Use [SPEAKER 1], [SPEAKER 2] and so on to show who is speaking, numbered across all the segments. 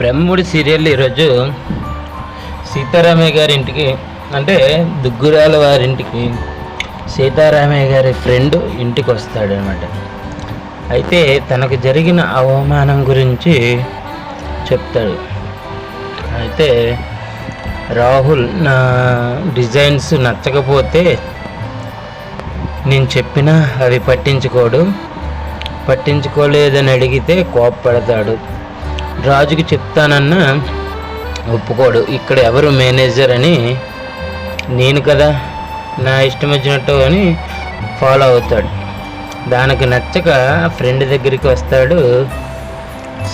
[SPEAKER 1] బ్రహ్ముడి serial ఈరోజు సీతారామయ్య గారి ఇంటికి అంటే దుగ్గురాల వారింటికి సీతారామయ్య గారి ఫ్రెండ్ ఇంటికి వస్తాడు అనమాట అయితే తనకు జరిగిన అవమానం గురించి చెప్తాడు. అయితే రాహుల్ నా డిజైన్స్ నచ్చకపోతే నేను చెప్పినా అవి పట్టించుకోడు. పట్టించుకోలేదని అడిగితే కోపపడతాడు. రాజుకి చెప్తానన్నా ఒప్పుకోడు. ఇక్కడ ఎవరు మేనేజర్ అని నేను కదా నా ఇష్టం వచ్చినట్టు అని ఫాలో అవుతాడు. దానికి నచ్చక ఫ్రెండ్ దగ్గరికి వస్తాడు.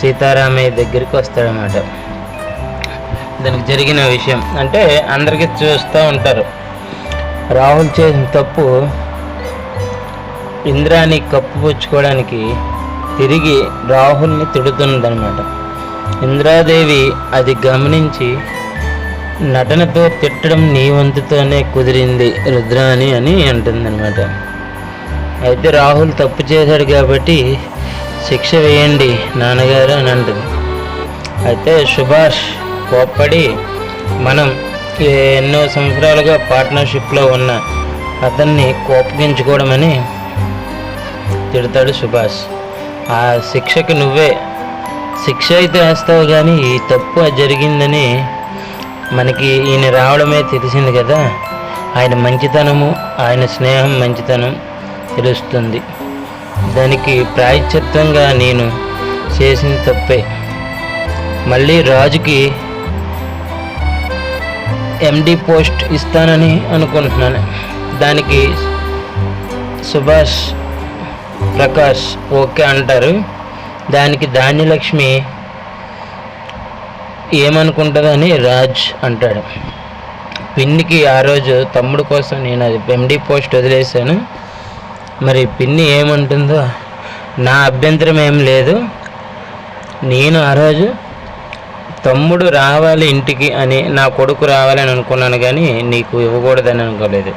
[SPEAKER 1] సీతారామయ్య దగ్గరికి వస్తాడనమాట దానికి జరిగిన విషయం. అంటే అందరికీ చూస్తూ ఉంటారు. రాహుల్ చేసిన తప్పు ఇంద్రాని కప్పుపుచ్చుకోవడానికి తిరిగి రాహుల్ని తిడుతుందనమాట ఇంద్రాదేవి అది గమనించి నటనతో తిట్టడం నీ వంతుతోనే కుదిరింది రుద్రాని అని అంటుందన్నమాట. అయితే రాహుల్ తప్పు చేశాడు కాబట్టి శిక్ష వేయండి నాన్నగారు అని అంటుంది. అయితే సుభాష్ కోప్పడి మనం ఎన్నో సంవత్సరాలుగా పార్ట్నర్షిప్లో ఉన్న అతన్ని కోపగించుకోవడమని తిడతాడు సుభాష్. ఆ శిక్షకు నువ్వే శిక్ష అయితే వేస్తావు కానీ ఈ తప్పు జరిగిందని మనకి ఈయన రావడమే తెలిసింది కదా. ఆయన మంచితనము ఆయన స్నేహం మంచితనం తెలుస్తుంది. దానికి ప్రాయశ్చిత్తంగా నేను చేసిన తప్పే. మళ్ళీ రాజుకి ఎండి పోస్ట్ ఇస్తానని అనుకుంటున్నాను. దానికి సుభాష్ ప్రకాష్ ఓకే అంటారు. దానికి ధాన్యలక్ష్మి ఏమనుకుంటుందని రాజ్ అంటాడు. పిన్నికి ఆ రోజు తమ్ముడు కోసం నేను అది ఎండి పోస్ట్ వదిలేశాను. మరి పిన్ని ఏమంటుందో నా అభ్యంతరం ఏం లేదు. నేను ఆ రోజు తమ్ముడు రావాలి ఇంటికి అని నా కొడుకు రావాలని అనుకున్నాను కానీ నీకు ఇవ్వకూడదని అనుకోలేదు.